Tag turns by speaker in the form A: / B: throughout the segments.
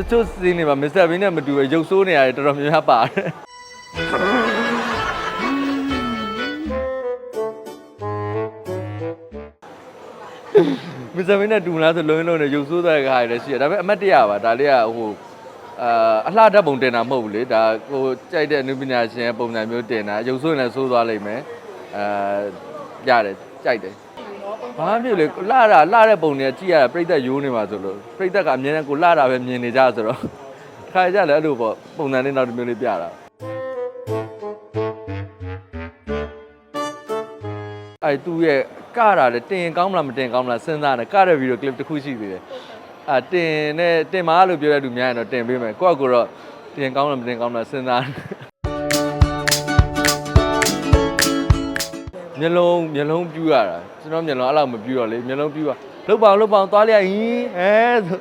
A: တချို့စီးနေမှာမစ္စတာဘင်းနဲ့မတူရရုပ်ဆိုးနေရတယ်တော်တော်များများပါတယ်မစ္စတာဘင်းနဲ့တူမလားဆိုလုံးလုံးနဲ့ရုပ်ဆိုးသွားတဲ့ခါရလည်းရှိတယ်ဒါပေမဲ့အမတ်တရပါဒါလေးကဟိုအာအလှဓာတ်ပုံတင်တာမဟုတ်ဘူးလေဒါဟိုကြိုက်တဲ့အနုပညာရှင်ရဲ့ပုံစံမျိုးတင်တာရုပ်ဆိုးရင်လည်းဆိုးသွားလိမ့်မယ်အာရတယ်ကြိုက်တယ် ဘာမှမဖြစ်လေလှတာလှတဲ့ပုံတွေကကြည့်ရတာပြိသက်ရိုးနေမှာဆိုလို့ပြိသက်ကအမြဲတမ်းကိုလှတာပဲမြင်နေကြဆိုတော့ခါကြလည်းအဲ့လိုပေါ့ပုံစံလေးနောက်တစ်မျိုးလေးပြတာအဲ့သူ့ရဲ့ကတာလေတင်ရင်ကောင်းမလားမတင်ကောင်းမလားစဉ်းစားနေကတဲ့ဗီဒီယိုကလစ်တစ်ခုရှိသေးတယ်အာတင်နဲ့တင်မာလို့ပြောတဲ့လူများရင်တော့တင်ပေးမယ်ကိုယ့်အကူတော့တင်ကောင်းလားမတင်ကောင်းမလားစဉ်းစား မျက်လုံးမျက်လုံးပြူရတာကျွန်တော်မျက်လုံးအဲ့လောက်မပြူတော့လေမျက်လုံးပြူရလှုပ်ပါအောင်လှုပ်ပါအောင်သွားလိုက်ရင်ဟဲဆို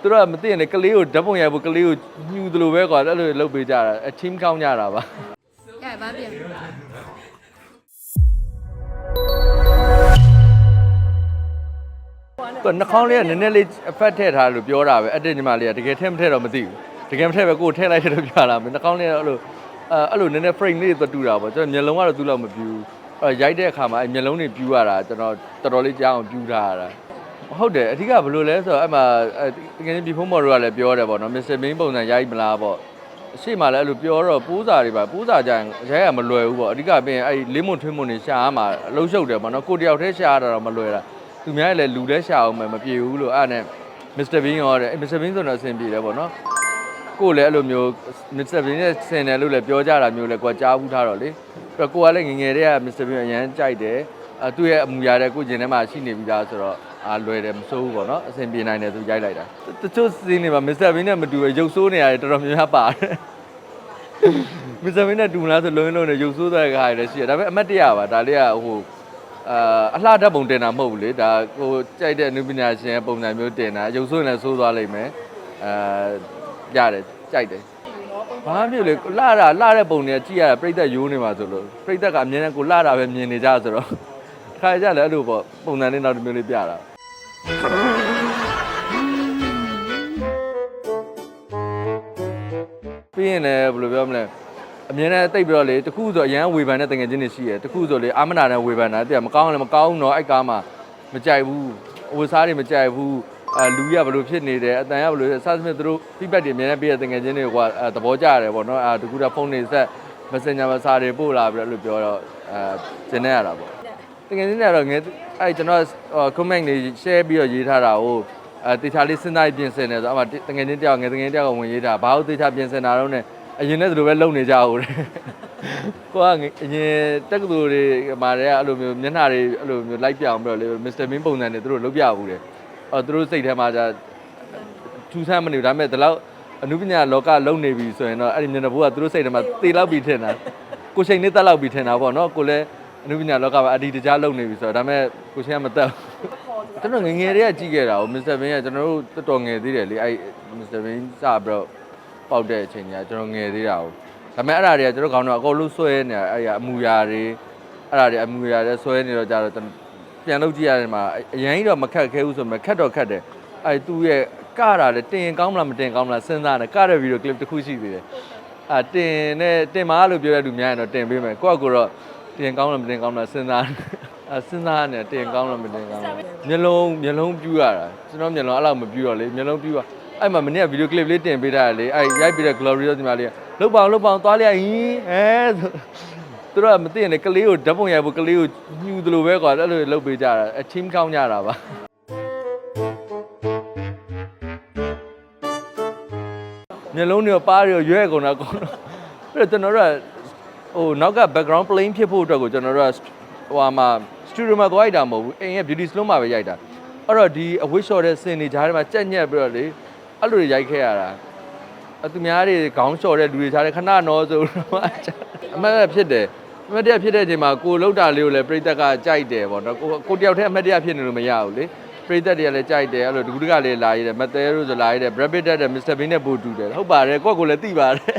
A: သူတို့ကမသိရင်လေကလေးကိုဓာတ်ပုံရိုက်ဖို့ကလေးကိုညှူသလိုပဲကွာအဲ့လိုလှုပ်ပေးကြတာအချင်းကောင်းကြတာပါ
B: ရပါပြန်
A: သူနှာခေါင်းလေးကနည်းနည်းလေးအဖက်ထည့်ထားလို့ပြောတာပဲအဲ့တဲ့ညီမလေးကတကယ်ထည့်မထည့်တော့မသိဘူးတကယ်မထည့်ပဲကိုယ်ထည့်လိုက်တယ်လို့ပြောတာပဲနှာခေါင်းလေးကအဲ့လိုအဲ့လိုနည်းနည်း frame လေးတွေတူတာပေါ့ကျွန်တော်မျက်လုံးကတော့သူ့လောက်မပြူအဲ့ ရိုက်တဲ့အခါမှာအဲ့မျက်လုံးတွေပြူရတာကျွန်တော်တော်တော်လေးကြားအောင်ပြူထားရတာဟုတ်တယ်အဓိကဘယ်လိုလဲဆိုတော့အဲ့မှာတကယ်ကြီးဒီဖုန်းမော်တို့ကလည်းပြောတယ်ပေါ့နော်မစ္စတာမင်းပုံစံရိုက်မလားပေါ့အရှိမှလည်းအဲ့လိုပြောတော့ပိုးစာတွေပါပိုးစာကြရင်ရိုက်ရမလွယ်ဘူးပေါ့အဓိကပြင်အဲ့လေးမွန်ထွင်းမွန်တွေရှာရမှာအလုံးရှုပ်တယ်ပေါ့နော်ကိုတယောက်တည်းရှာရတာတော့မလွယ်တာသူများလည်းလူလည်းရှာအောင်မပြေဘူးလို့အဲ့နဲ့မစ္စတာဘင်းရောတဲ့မစ္စတာဘင်းဆိုတော့အဆင်ပြေတယ်ပေါ့နော်ကိုလည်းအဲ့လိုမျိုးမစ္စတာဘင်းနဲ့ဆင်တယ်လို့လည်းပြောကြတာမျိုးလည်းကိုကြားဘူးထားတော့လေအဲ့ တော့ကိုကလည်းငငယ်တည်းကမစ္စတာဘင်းအရန်ကြိုက်တယ်အဲသူ့ရဲ့အမူအရာတဲ့ကိုကျင်ထဲမှာရှိနေပြီသားဆိုတော့အားလွယ်တယ်မစိုးဘူးပေါ့နော်အဆင်ပြေနိုင်တယ်သူရိုက်လိုက်တာတချို့စီးနေမှာမစ္စတာဘင်းနဲ့မတူရရုပ်ဆိုးနေရတယ်တော်တော်များများပါတယ်မစ္စတာဘင်းနဲ့တူမလားဆိုလုံးလုံးနဲ့ရုပ်ဆိုးသွားတဲ့ခါရလည်းရှိတယ်ဒါပေမဲ့အမတ်တရပါဒါလေးကဟိုအာအလှဓာတ်ပုံတင်တာမဟုတ်ဘူးလေဒါဟိုကြိုက်တဲ့အနုပညာရှင်ရဲ့ပုံစံမျိုးတင်တာရုပ်ဆိုးရင်လည်းဆိုးသွားလိမ့်မယ်အာရတယ်ကြိုက်တယ် ဘာမှမဖြစ်လေလှတာလှတဲ့ပုံတွေကကြည့်ရတာပြိသက်ရိုးနေမှာဆိုလို့ပြိသက်ကအမြဲတမ်းကိုလှတာပဲမြင်နေကြဆိုတော့ခါကြလည်းအဲ့လိုပေါ့ပုံစံလေးနောက်တစ်မျိုးလေးပြတာပြီးရင်လည်းဘယ်လိုပြောမလဲအမြဲတမ်းတိတ်ပြီးတော့လေတခုဆိုအရန်ဝေဖန်တဲ့တငယ်ချင်းတွေရှိရယ်တခုဆိုလေအာမနာနဲ့ဝေဖန်တာတဲ့မကောင်းလည်းမကောင်းတော့အဲ့ကားမှာမကြိုက်ဘူးဝေစားတွေမကြိုက်ဘူး အဲလူကြီးကဘယ်လိုဖြစ်နေတယ်အတန်ကဘယ်လိုလဲစသဖြင့်သူတို့ feedback တွေအများနဲ့ပေးတဲ့တငယ်ချင်းတွေကအဲသဘောကျရတယ်ပေါ့နော်အဲတကူတာဖုန်းတွေဆက် messenger မှာစာတွေပို့လာပြီးတော့အဲ့လိုပြောတော့အဲကျင်းနေရတာပေါ့တကယ်ချင်းတွေကတော့ငယ်အဲ့ကျွန်တော် comment တွေ share ပြီးတော့ရေးထားတာကိုအဲတေချာလေးစဉ်းစားပြင်ဆင်တယ်ဆိုတော့အမှတကယ်ချင်းတယောက်ငယ်တကယ်ချင်းတယောက်ကဝင်ရေးတာဘာလို့တေချာပြင်ဆင်တာတော့ ਨੇ အရင်နဲ့သူတို့ပဲလုံနေကြဟုတ်တယ်ကိုကအရင်တက္ကသိုလ်တွေမှာတည်းကအဲ့လိုမျိုးမျက်နှာတွေအဲ့လိုမျိုးလိုက်ပြအောင်ပြီးတော့လေမစ္စတာမင်းပုံစံတွေသူတို့လုပ်ပြဘူးတယ် အော်သူတို့စိတ်ထဲမှာじゃထူးဆန်းမနေဘူးဒါပေမဲ့ဒီလောက်အနုပညာလောကလုံနေပြီဆိုရင်တော့အဲ့ဒီမျက်နှာဘိုးကသူတို့စိတ်ထဲမှာတေလောက်ပြီးထင်တာကိုချိန်နဲ့တက်လောက်ပြီးထင်တာပေါ့နော်ကိုလည်းအနုပညာလောကမှာအဒီတကြားလုံနေပြီဆိုတော့ဒါပေမဲ့ကိုချိန်ကမတက်ဘူးကျွန်တော်ငယ်ငယ်တည်းကကြည့်ခဲ့တာဟိုမစ္စတာဘင်းကကျွန်တော်တို့တော်တော်ငယ်သေးတယ်လေအဲ့မစ္စတာဘင်းစပြီးတော့ပေါက်တဲ့အချိန်ကြီးကကျွန်တော်ငယ်သေးတာဟုတ်ဒါပေမဲ့အဲ့ဒါတွေကကျွန်တော်ခေါင်းတော့အကုန်လုံးဆွဲနေတာအဲ့ဒါအမူအရာတွေအဲ့ဒါတွေအမူအရာတွေဆွဲနေတော့ကြတော့ ပြန်လုပ်ကြည့်ရတယ်မှာအရင်ကြီးတော့မခက်ခဲဘူးဆိုပေမဲ့ခက်တော့ခက်တယ်အဲ့သူ့ရဲ့ကတာလေတင်ရင်ကောင်းမလားမတင်ကောင်းမလားစဉ်းစားနေကတဲ့ဗီဒီယိုကလစ်တစ်ခုရှိသေးတယ်အာတင်နဲ့တင်မာလို့ပြောတဲ့လူများရင်တော့တင်ပေးမယ်ကိုယ့်အကူတော့တင်ကောင်းလားမတင်ကောင်းလားစဉ်းစားအစဉ်းစားနေတင်ကောင်းလားမတင်ကောင်းလားမျက်လုံးမျက်လုံးပြူရတာကျွန်တော်မျက်လုံးအဲ့လောက်မပြူတော့လေမျက်လုံးပြူရအဲ့မှာမနေ့ကဗီဒီယိုကလစ်လေးတင်ပေးထားတယ်လေအဲ့ရိုက်ပြီးတဲ့ glory တော့ဒီမှာလေးလှုပ်ပါအောင်လှုပ်ပါအောင်သွားလိုက်ရင်ဟဲဆို သူတို့ကမသိရင်လေကလေးကိုဓာတ်ပုံရိုက်ဖို့ကလေးကိုညှူသလိုပဲကွာအဲ့လိုလှုပ်ပေးကြတာအချင်းကောင်းကြတာပါမျက်လုံးတွေပါးတွေရွဲ့ကုန်တာကုန်တော့ပြီးတော့ကျွန်တော်တို့ကဟိုနောက်က background plain ဖြစ်ဖို့အတွက်ကိုကျွန်တော်တို့ကဟိုဟာမှာ studio မှာသွားရိုက်တာမဟုတ်ဘူးအိမ်ရဲ့ beauty salon မှာပဲရိုက်တာအဲ့တော့ဒီအဝတ်လျှော်တဲ့စင်တွေကြားထဲမှာကြက်ညက်ပြီးတော့လေအဲ့လိုတွေရိုက်ခဲ့ရတာအသူများတွေခေါင်းလျှော်တဲ့လူတွေကြားထဲခဏနော်ဆိုတော့အမှန်တဖြစ်တယ် အမှန်တရဖြစ်တဲ့အချိန်မှာကိုလောက်တာလေးကိုလည်းပြိတ္တကကြိုက်တယ်ပေါ့နော်ကိုကိုတယောက်တည်းအမှန်တရဖြစ်နေလို့မရဘူးလေပြိတ္တတွေကလည်းကြိုက်တယ်အဲ့လိုဒုက္ခကလည်းလာရတယ်မသဲလို့ဆိုလာရတယ် Brad Pitt တဲ့ Mr Bean နဲ့ပို့တူတယ်ဟုတ်ပါတယ်ကိုယ့်ကိုယ်လည်းသိပါတယ်